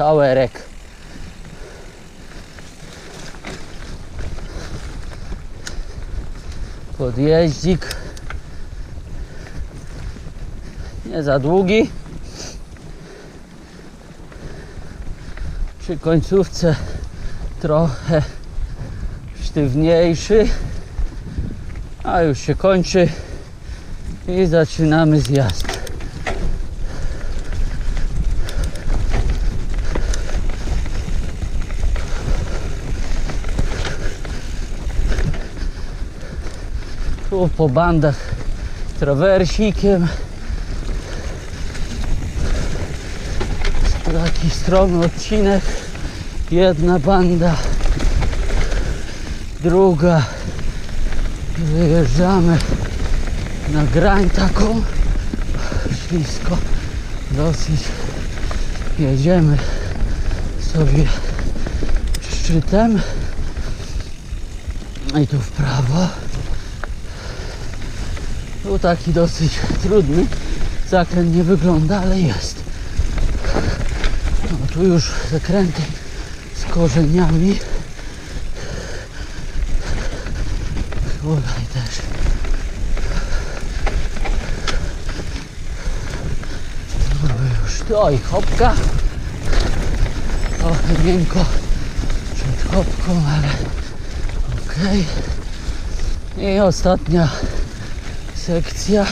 Towerek. Podjeździk. Nie za długi. Przy końcówce trochę sztywniejszy. A już się kończy i zaczynamy zjazd. Tu po bandach trawersikiem. Taki stromy odcinek. Jedna banda, druga. Wyjeżdżamy na grań taką. Ślisko dosyć. Jedziemy sobie szczytem. I tu w prawo. Tu taki dosyć trudny zakręt nie wygląda, ale jest. No tu już zakręty z korzeniami. Tutaj też. No i hopka. Trochę miękko przed hopką, ale okej. I ostatnia sekcja.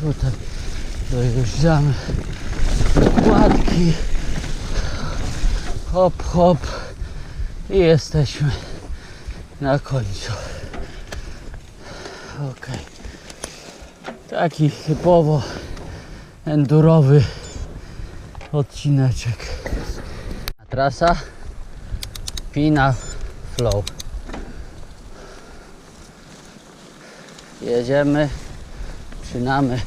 Tutaj dojeżdżamy kładki. Hop, hop. I jesteśmy na końcu. Ok. Taki typowo endurowy odcineczek. Trasa Pina Flow. Jedziemy, przynamy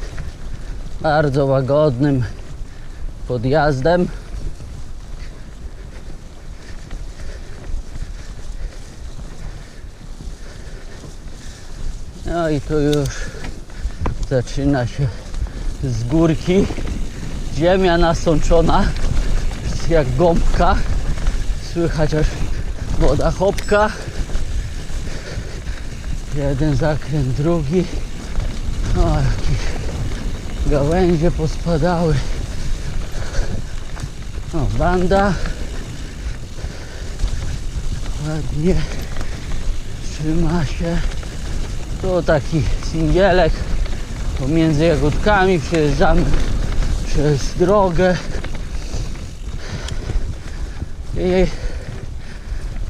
bardzo łagodnym podjazdem. No i tu już zaczyna się z górki ziemia nasączona jak gąbka słychać aż woda hopka jeden zakręt drugi. O jakieś gałęzie pospadały. O banda. Ładnie trzyma się. Tu taki singielek. Pomiędzy jagódkami przejeżdżamy przez drogę. I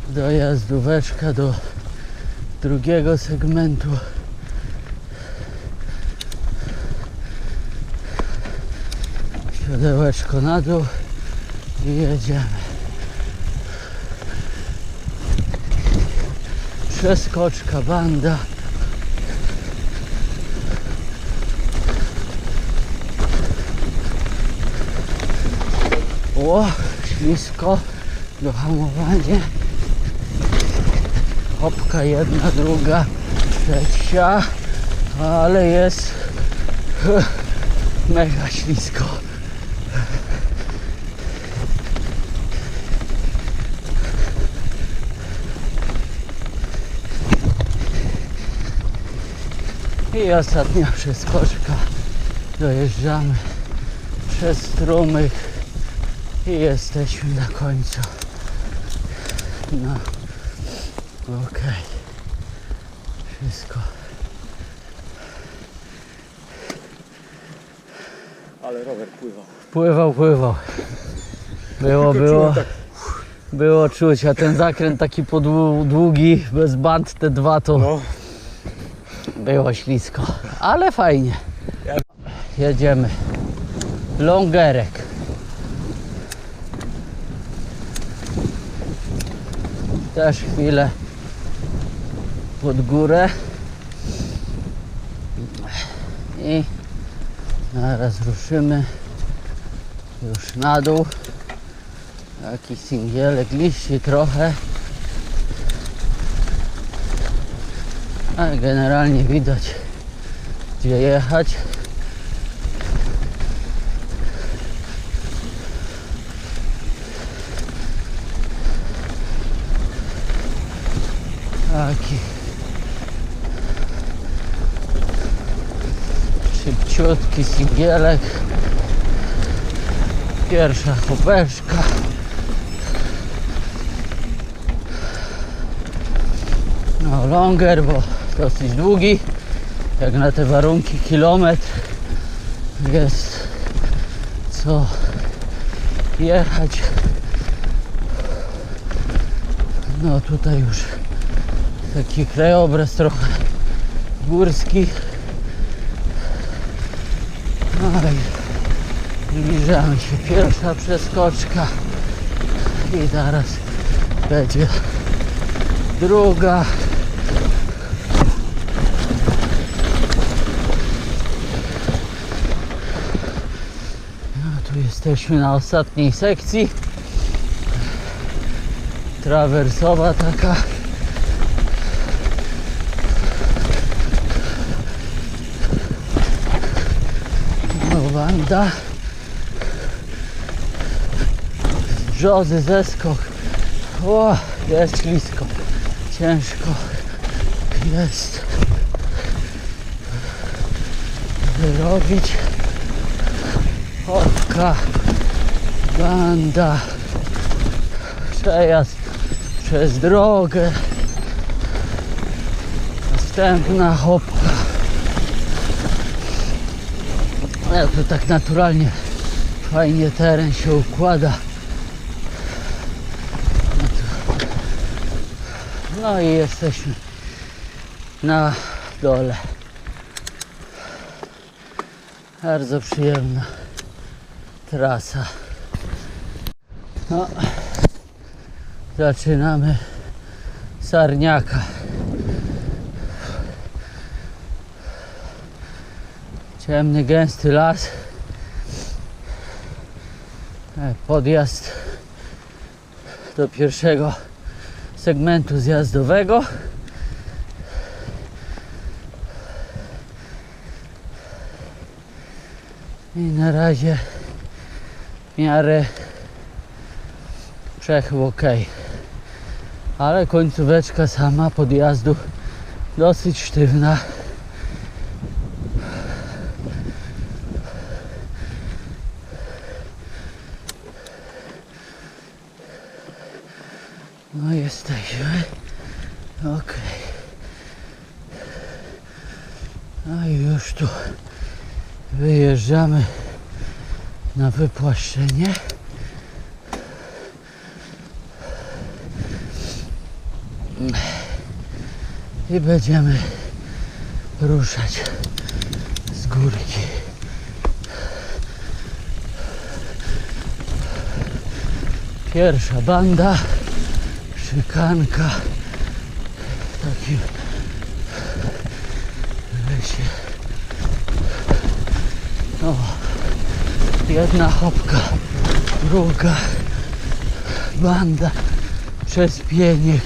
dojazdóweczka do drugiego segmentu. Siodełeczko na dół i jedziemy. Przeskoczka banda. O ślisko do hamowania hopka jedna, druga, trzecia ale jest mega ślisko. I ostatnia przeskoczka. Dojeżdżamy przez strumyk i jesteśmy na końcu. No okej. Wszystko. Ale rower pływał. pływał, pływał. Było, było. tak, było czuć, a ten zakręt taki podłu- długi, bez band te dwa to no, było ślisko, ale fajnie. Jedziemy. Longerek. Też chwilę pod górę. I zaraz ruszymy już na dół. Taki singielek liści trochę. Ale generalnie widać gdzie jechać. Taki szybciutki singielek. Pierwsza chopeczka. No longer, bo dosyć długi. Jak na te warunki kilometr jest co jechać. No tutaj już taki krajobraz trochę górski. No zbliżamy się. Pierwsza przeskoczka i zaraz będzie druga. No, tu jesteśmy na ostatniej sekcji. Trawersowa taka. Wanda. Brzozy, zeskok. O, jest ślisko. Ciężko jest wyrobić. Hopka, banda, przejazd przez drogę. Następna hopka. Ale to tak naturalnie fajnie teren się układa. No, i jesteśmy na dole. Bardzo przyjemna trasa. No, zaczynamy Sarniaka. Ciemny, gęsty las. E, Podjazd do pierwszego segmentu zjazdowego. I na razie w miarę przechył ok. Ale końcóweczka sama podjazdu dosyć sztywna. No jesteśmy. Ok. No i już tu wyjeżdżamy na wypłaszczenie. I będziemy ruszać z górki. Pierwsza banda, szykanka w O, jedna hopka, druga banda przez pieniek.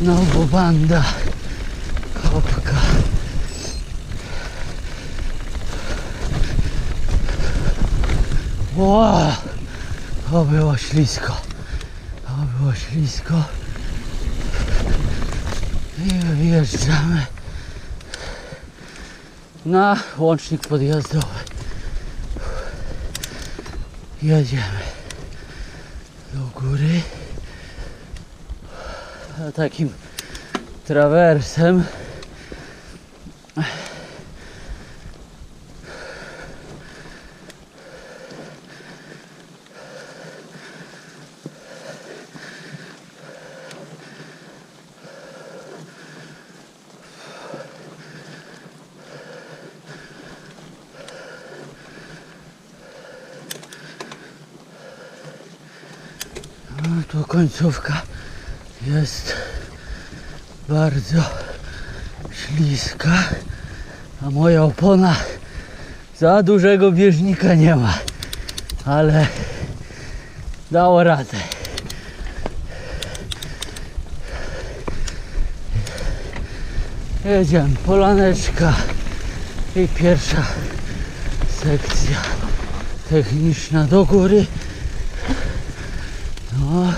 Znowu banda, hopka. Ło, to było ślisko. To było ślisko. I wjeżdżamy na łącznik podjazdowy. Jedziemy do góry. Takim trawersem. No, tu końcówka jest bardzo śliska, a moja opona za dużego bieżnika nie ma, ale dało radę. Jedziemy, polaneczka i pierwsza sekcja techniczna do góry. No,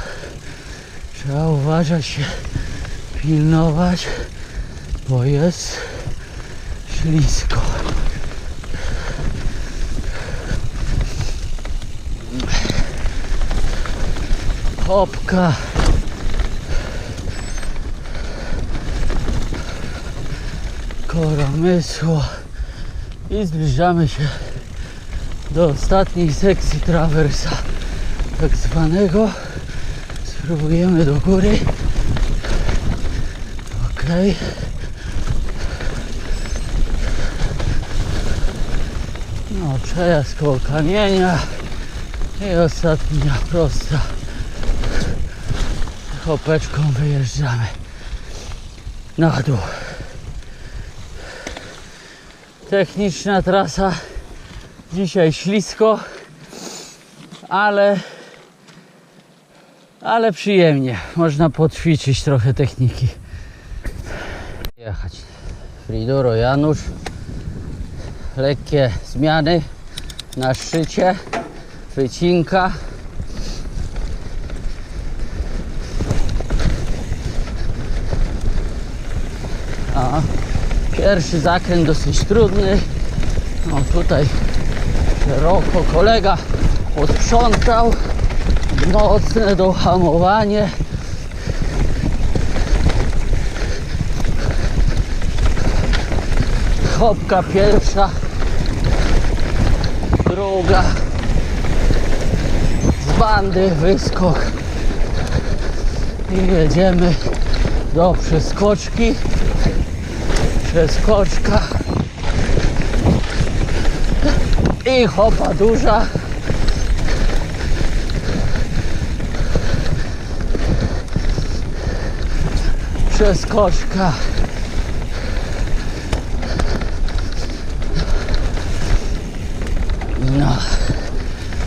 Trzeba uważać się, pilnować, bo jest ślisko. Hopka. Koromysło. I zbliżamy się do ostatniej sekcji trawersa, tak zwanego. Spróbujemy do góry. Ok. No, przejazd koło kamienia i ostatnia prosta. Hopeczką wyjeżdżamy na dół. Techniczna trasa. Dzisiaj ślisko, ale ale przyjemnie. Można poćwiczyć trochę techniki. Jechać. Fridoro Janusz. Lekkie zmiany na szczycie. Wycinka. A, pierwszy zakręt dosyć trudny. No tutaj szeroko kolega posprzątał. Mocne dohamowanie. Chopka pierwsza. Druga. Z bandy wyskok. I jedziemy do przeskoczki. Przeskoczka. I hopa duża. Przeskoczka. No.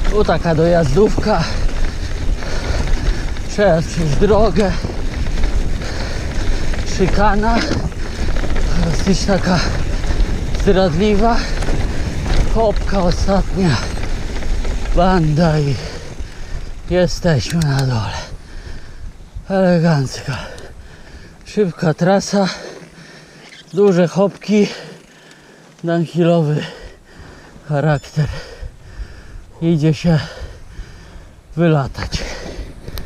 Tu taka dojazdówka. Przejazd przez drogę. Szykana. Dosyć taka zdradliwa. Hopka ostatnia. Banda i jesteśmy na dole. Elegancka. Szybka trasa. Duże hopki. Dankilowy charakter. Idzie się wylatać.